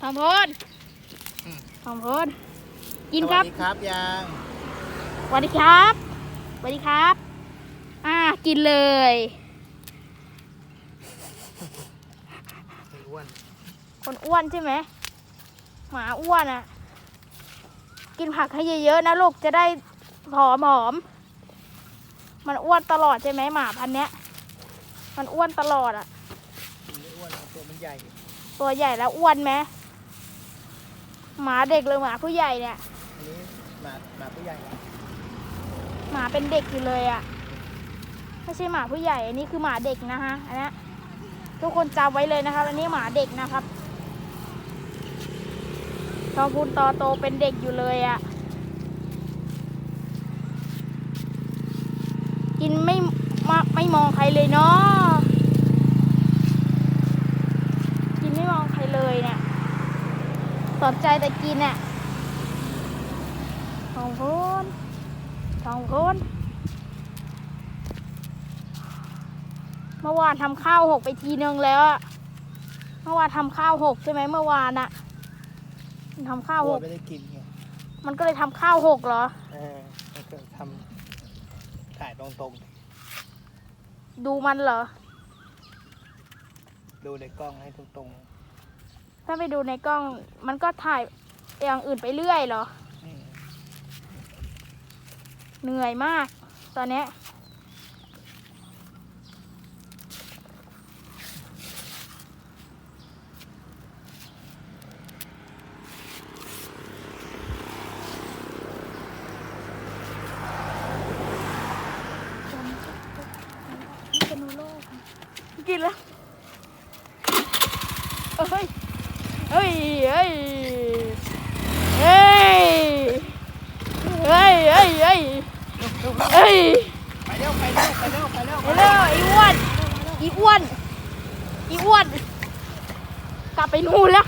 ทองพลอืมทองพลกินครับสวัสดีครับยังสวัสดีครับสวัสดีครับ อ่า กินเลยไอ้อ้วน คนอ้วนใช่ไหม หมาอ้วนอะ่ะ กินผักให้เยอะๆนะลูกจะได้ผอมหอม มันอ้วนตลอดใช่ไหมหมาพันธุ์เนี้ย มันอ้วนตลอดอะ่ะมันไม่อ้วนนะตัวมันใหญ่ ตัวใหญ่แล้วอ้วนไหม หมาเด็กเลยหมาผู้ใหญ่เนี่ย อันนี้หมาหมาผู้ใหญ่แล้วหมาเป็นเด็กอยู่เลยอะ่ะ ไม่ใช่หมาผู้ใหญ่ อันนี้คือหมาเด็กนะฮะ อันเนี้ยทุกคนจำไว้เลยนะครับ อันนี้หมาเด็กนะครับทองพูนตอโตเป็นเด็กอยู่เลยอะ่ะ กินไม่มาไม่มองใครเลยเนาะ กินไม่มองใครเลยเนี่ย สนใจแต่กินเนี่ยทองพูนสองคนเมื่อวานทำข้าวหกไปทีนึงแล้วอะเมื่อวานทำข้าวหกใช่ไหมเมื่อวานอะมันทำข้าวกลัหวกไม่ได้กินไงมันก็เลยทำข้าวหกเหรอ เออมันก็ทำถ่ายตรงดูมันเหรอๆ ดูในกล้องให้ตรง ถ้าไปดูในกล้องมันก็ถ่ายอย่างอื่นไปเรื่อยเหรอ เหนื่อยมาก ตอนนี้กินแล้วเฮ้ย เฮ้ยเฮ้ยเฮ้ยเฮ้ยเฮ้ยเฮ้ยเฮ้ยไปเร็วไปเร็วไปเร็วไปเร็วไปเร็วไอ้อ้วนอีอ้วนอีอ้วนกลับไปนู่นแล้ว